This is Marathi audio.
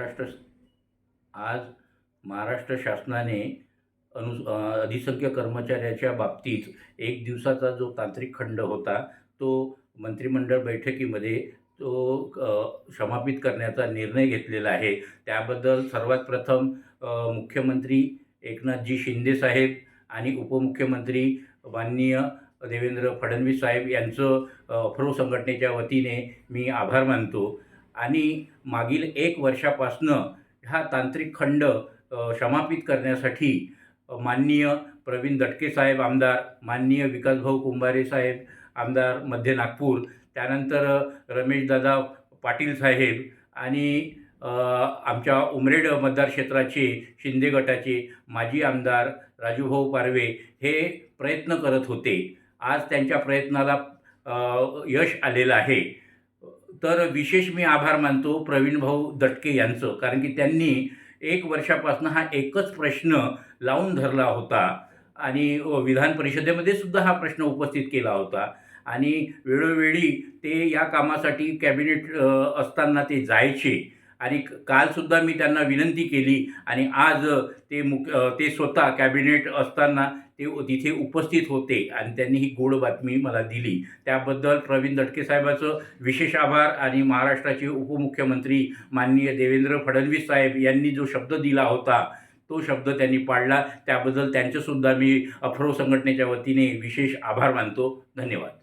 महाराष्ट्र आज महाराष्ट्र शासनाने अनु अधिसंख्य कर्मचाऱ्याच्या बाबतीत एक दिवसाचा जो तांत्रिक खंड होता तो मंत्रिमंडळ बैठकीमध्ये तो समापित करण्याचा निर्णय घेतलेला आहे. त्याबद्दल सर्वात प्रथम मुख्यमंत्री एकनाथजी शिंदेसाहेब आणि उपमुख्यमंत्री माननीय देवेंद्र फडणवीस साहेब यांचं अफ्रो संघटनेच्या वतीने मी आभार मानतो. आणि मागील एक वर्षापासनं हा तांत्रिक खंड समापित करण्यासाठी माननीय प्रवीण दटके साहेब आमदार माननीय विकासभाऊ कुंभारे साहेब आमदार मध्य नागपूर त्यानंतर रमेशदादा पाटील साहेब आणि आमच्या उमरेड मतदार क्षेत्राचे शिंदे गटाचे माजी आमदार राजूभाऊ पारवे हे प्रयत्न करत होते. आज त्यांच्या प्रयत्नाला यश आलेलं आहे. तर विशेष मी आभार मानतो प्रवीण भाऊ दटके यांचं कारण की त्यांनी एक वर्षापासून हा एकच प्रश्न लावून धरला होता. आणि विधान परिषदेमध्ये सुद्धा हा प्रश्न उपस्थित केला होता. आणि वेळोवेळी ते या कामासाठी कॅबिनेट असताना ते जायचे. आणि कालसुद्धा मी त्यांना विनंती केली आणि आज ते मुक ते स्वतः कॅबिनेट असताना ते तिथे उपस्थित होते आणि त्यांनी ही गोड बातमी मला दिली. त्याबद्दल प्रवीण दटके साहेबाचं विशेष आभार आणि महाराष्ट्राचे उपमुख्यमंत्री माननीय देवेंद्र फडणवीस साहेब यांनी जो शब्द दिला होता तो शब्द त्यांनी पाळला. त्याबद्दल त्यांचंसुद्धा मी अफ्रो संघटनेच्या वतीने विशेष आभार मानतो. धन्यवाद.